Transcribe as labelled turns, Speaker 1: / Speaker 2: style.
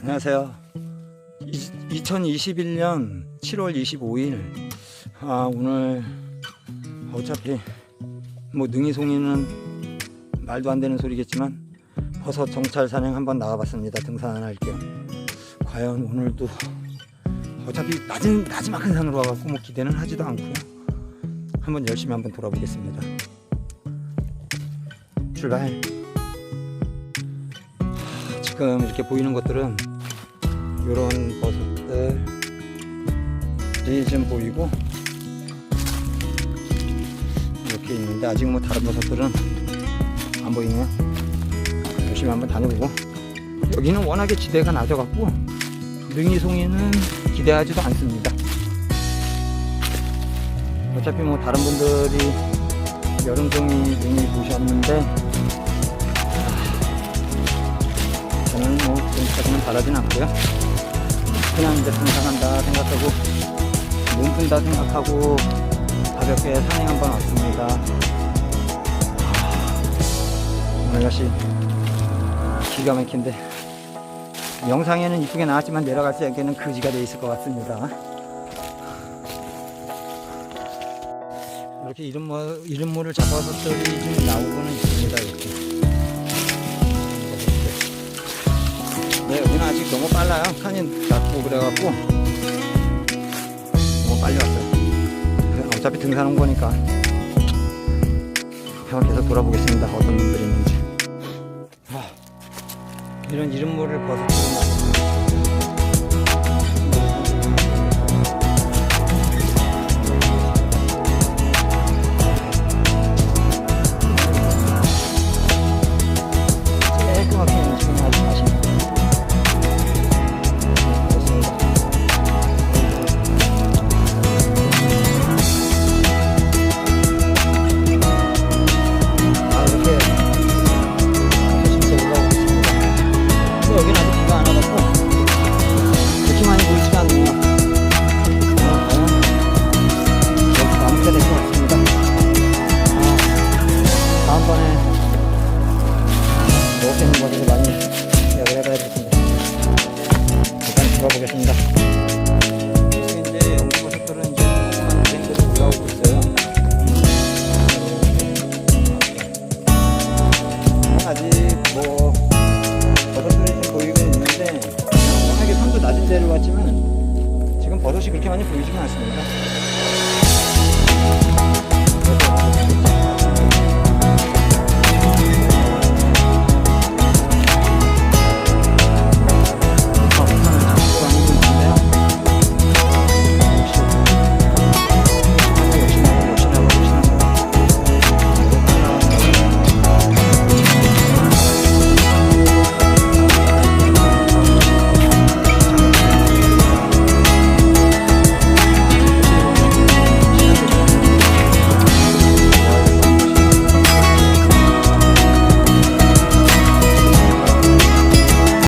Speaker 1: 안녕하세요. 2021년 7월 25일. 아, 오늘 어차피 뭐 능이송이는 말도 안 되는 소리겠지만 버섯 정찰 산행 한번 나가봤습니다. 등산할 겸. 과연 오늘도 어차피 낮은 나지막한 산으로 와갖고 뭐 기대는 하지도 않고요. 한번 열심히 한번 돌아보겠습니다. 출발. 지금 이렇게 보이는 것들은 이런 버섯들이 좀 보이고 이렇게 있는데 아직 뭐 다른 버섯들은 안 보이네요. 열심히 한번 다녀보고 여기는 워낙에 지대가 낮아갖고 능이송이는 기대하지도 않습니다. 어차피 뭐 다른 분들이 여름송이 능이 보셨는데 지금까지는 바라진 않고요. 그냥 이제 등산한다 생각하고 몸 푼다 생각하고 가볍게 산행 한번 왔습니다. 아, 오늘 날씨 기가 막힌데 영상에는 이쁘게 나왔지만 내려갈 때에는 거지가 돼 있을 것 같습니다. 이렇게 이름모, 이름모를 잡아서들이 좀 나오고 아직 너무 빨라요. 산이 낮고 그래갖고 너무 빨리 왔어요. 어차피 등산 온 거니까 한번 계속 돌아보겠습니다. 어떤 분들이 있는지. 아, 이런 이름모를 깔 지금 이제 연구 버섯들은 이제 조그만 뱅크로 올라오고 있어요. 아직 뭐 버섯들이 좀 보이고 있는데 워낙에 산도 낮은 데로 왔지만 지금 버섯이 그렇게 많이 보이지는 않습니다.